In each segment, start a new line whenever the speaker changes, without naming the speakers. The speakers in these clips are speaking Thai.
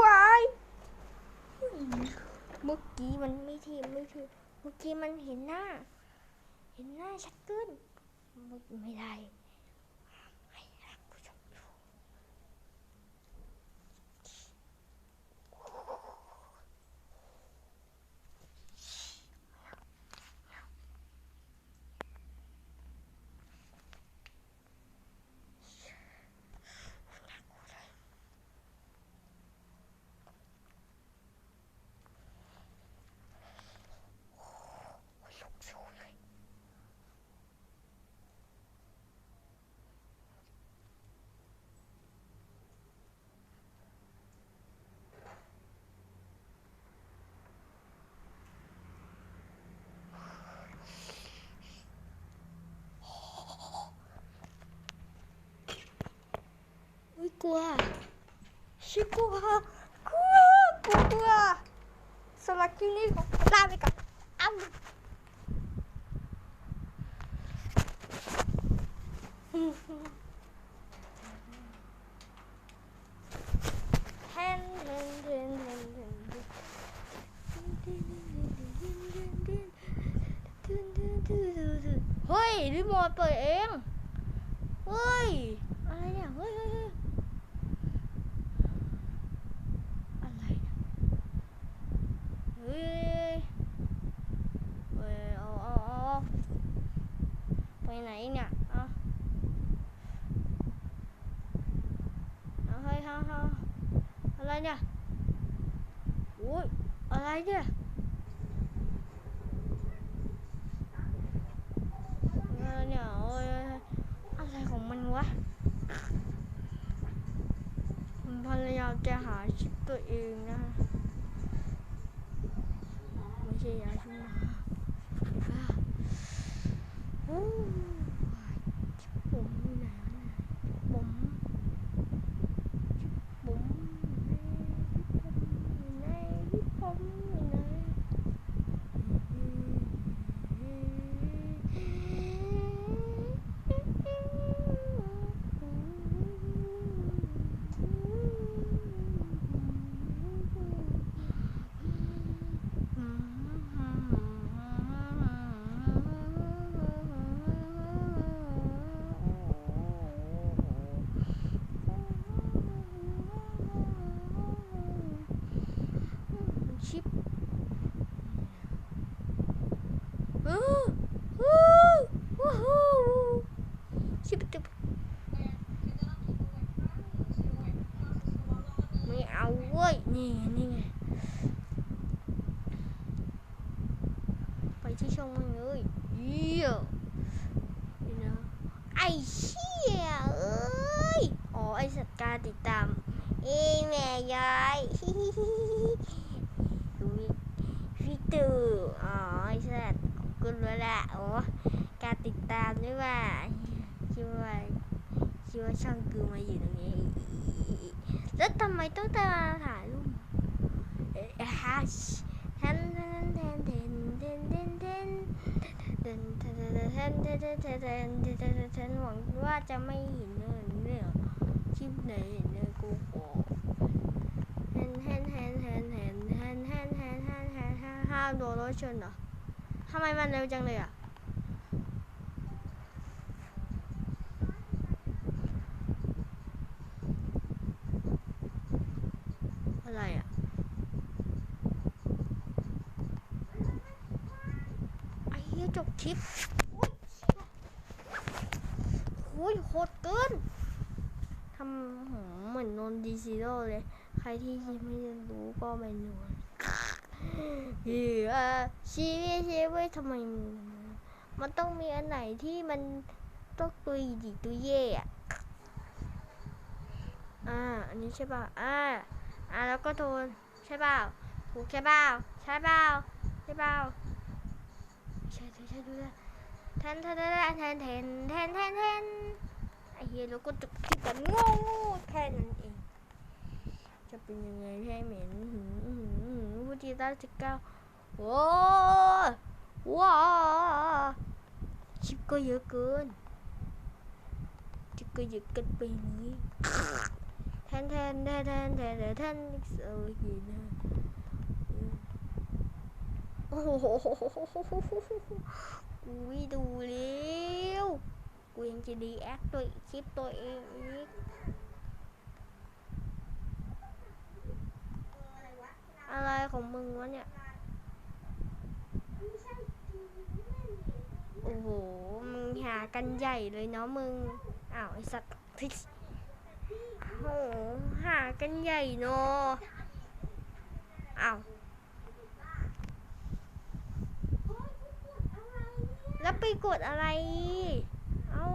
วายเมื่อกี้มันไม่ทีไม่ทีเมื่อกี้มันเห็นหน้า เห็นหน้าชัดขึ้นไม่ได้ให้ท่านผู้ชมดู ลุกสู้เลย อุ้ย กลัวชิกลัวกลัวกลัวกลัวสำหรับคลิปนี้ขอลาไปก่อนอ้ำแทนแทนแทนแทนแทนเฮ้ยรีโมทเปิดเอง เฮ้ย อะไรเนี่ย เฮ้ยเฮ้ยเฮ้ยอะไรเนี่ยเฮ้ย เฮ้ย เอาเอาเอาเอา ไหนเนี่ยเอาเอาเฮ้ยเอาเอาอะไรเนี่ยโอ้ยอะไรเนี่ยเนี่ยโอ้ยอะไรของมันวะผมพยายามจะหาชิปตัวเองนะไม่ใช่ยาชูหมาบ้าโอ้ยชิปผมอยู่ไหนวะเนี่ยผมผมอยู่ไหนชิปผมอยู่ไหนชิปอู้หูวู้ฮู้ชิปตึบไม่เอาเว้ย นี่ไงนี่ไง ไปที่ช่องมันเลยเยี่ยนี่นะไอ้เชี่ยเอ้ย อ๋อ ไอ้สัตว์การติดตาม เอ้ ยแม่ยายฮิฮิฮิฮิวิวิตูอ๋อไอ้สัตว์ขอบคุณแล้วแหละโอ้การติดตามด้วยว่าคิดว่าคิดว่าช่องกูมาอยู่ตรงนี้ แล้วทำไมต้องตามถ่ายรูปฮัชแทนแทนแทนแทนแทนแทนแทนแทนแทนแทนแทนแทนแทนแทนแทนแทนแทนหวังว่าจะไม่เห็นเนื้อามโดนรถชนเหรอทำไมมันเร็วจังเลยอะอะไรอะไอ้เหี้ยจบคลิปโอ้ยโหดเกินทำเหมือนนนดีซีโร่เลย ใครที่ยังไม่รู้ก็ไปดู เฮ้ยอะชีวิตชีวิตทำไม มันต้องมีอันไหนที่มันต้องตุยดีตุยเย่อะอ่า อันนี้ใช่ป่ะอ่า อ่าแล้วก็โทนใช่เปล่าถูกใช่เปล่าใช่เปล่าใช่เปล่าใช่ใช่ใช่ดูนะแทนแทนแทนแทนแทนแทนแทนแทนไอเฮียเราก็จะคิดกันง่โง่แค่นั้นเอง จะเป็นยังไงให้เหม็นหืม ทีต้าสิบเก้าโอ้ว้าชิปก็เยอะเกินชิปก็เยอะเกินไปนี้แทนแทนแทนแทนแทนแทนแทนเออยินะโอ้โหกูไม่ดูแล้วกูยังจะดีแอคตัวคลิปตัวเองอีก อะไรของมึงวะเนี่ย โอ้โห มึงหากันใหญ่เลยเนาะมึง อ้าวไอสัตว์ทิสโอ้โห หากันใหญ่เนาะอ้าว แล้วไปกดอะไร เอ้า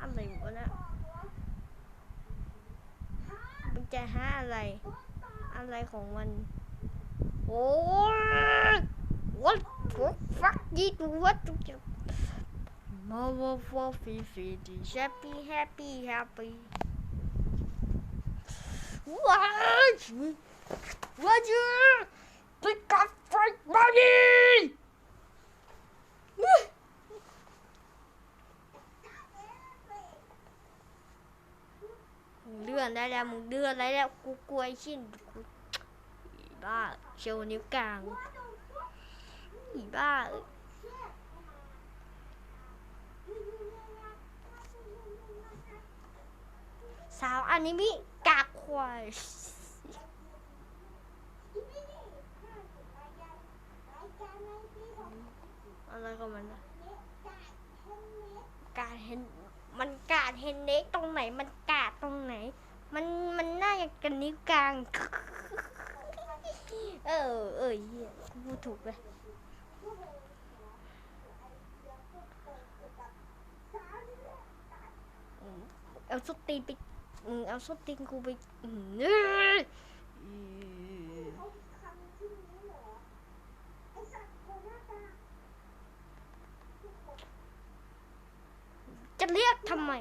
อะไรวะเนะมัน จะหาอะไร อะไรของมัน โอ้ what the fuck did what the Mama for fifty happy happy happy What What you Pick up for money มึงเลื่อนได้ แล้วมึงเลื่อนได้แล้วกูกลัวไอ้ชิ้นกูบ้าโชว์นิ้วกลางอีบ้าสาวอันนี้มิกากควายอะไรของมันนะการเห็นมันกาดเห็นเน็กตรงไหนมันกาดตรงไหน มันมันน่าจะกันนิ้วกลาง เออเออเหี้ยพูดถูกเลยอืมเอาสุดตีนไปเอาสุดตีนกูไปจะเรียกทำไม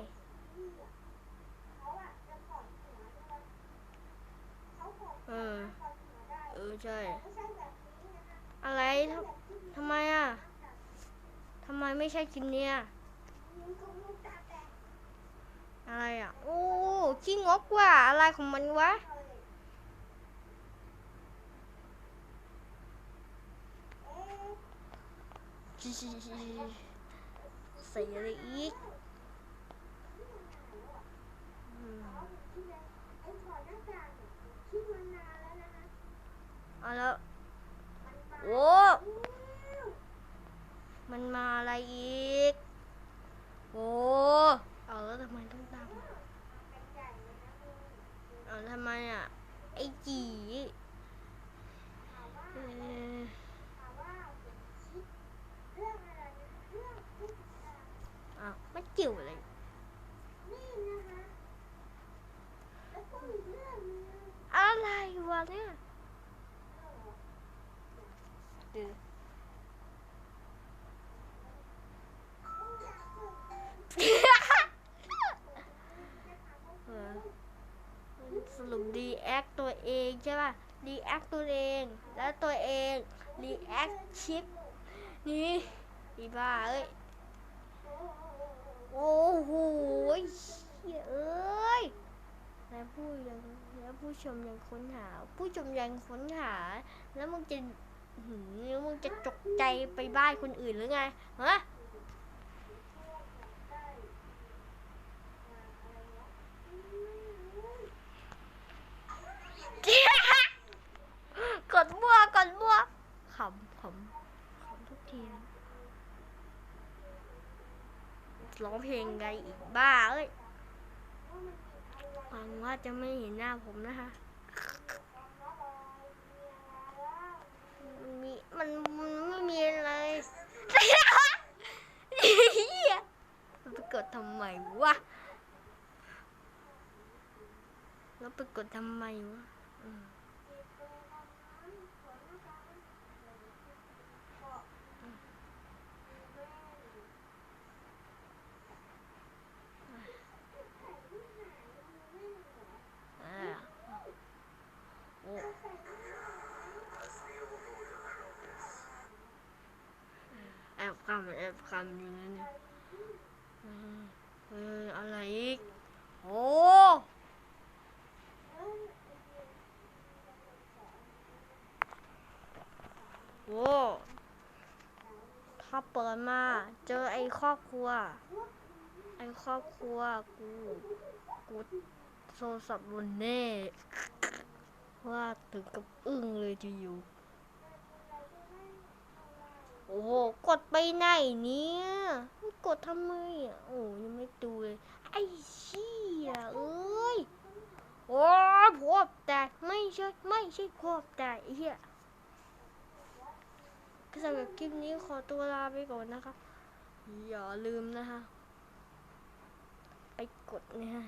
เออ เออใช่ อะไรทำทำไมอะทำไมไม่ใช่กินเนี่ย อะไรอะ โอ้ขี้งกว่ะอะไรของมันวะใส่อะไรอีกอืมเอาแล้ว โอ้ มันมาอะไรอีก โอ้ เอาแล้วทำไมต้องตามมาเอาแล้วทำไมอะ ไอ้จีเอ่ออ้าวมันเกี่ยวอะไร อะไรวะเนี่ยเดี๋ยวเออ สรุปดีแอคตัวเองใช่ป่ะดีแอคตัวเอง แล้วตัวเองดีแอคชิป นี่อีบ้าเอ้ย โอ้โหเย้เอ้ยแล้วผู้ยังแล้วผู้ชมยังค้นหา ผู้ชมยังค้นหา แล้วมึงจะหืมแล้วมึงจะจกใจไปบ้านคนอื่นหรือไงฮะ กดบัวกดบัว ขำขำขำทุกทีนะร้องเพลงไงอีกบ้าเอ้ยหวังว่าจะไม่เห็นหน้าผมนะคะมันมีมันมันไม่มีอะไรเหี้ยมันไปกดทำไมวะแล้วไปกดทำไมวะอืมอ่าโอ้แอ บคำแอบคำอยู่นั่นเนี่ยอืมอออะไรอีก โอ้โหถ้าเปิดมา เจอไอ้ครอบครัว ไอ้ครอบครัว กู กูโทรศัพท์บนแน่ ว่าถึงกับอึ้งเลยทีอยู่ โอ้โหกดไปไหนเนี่ยกดทำไมอะโอ้ยังไม่ดูเลยไอ้เชี่ยเอ้ยโอ้ยพวบแต่ไม่ใช่ไม่ใช่พวบแต่เหี้ยก็สำหรับคลิปนี้ขอตัวลาไปก่อนนะคะ อย่าลืมนะคะ ไปกดนะฮะ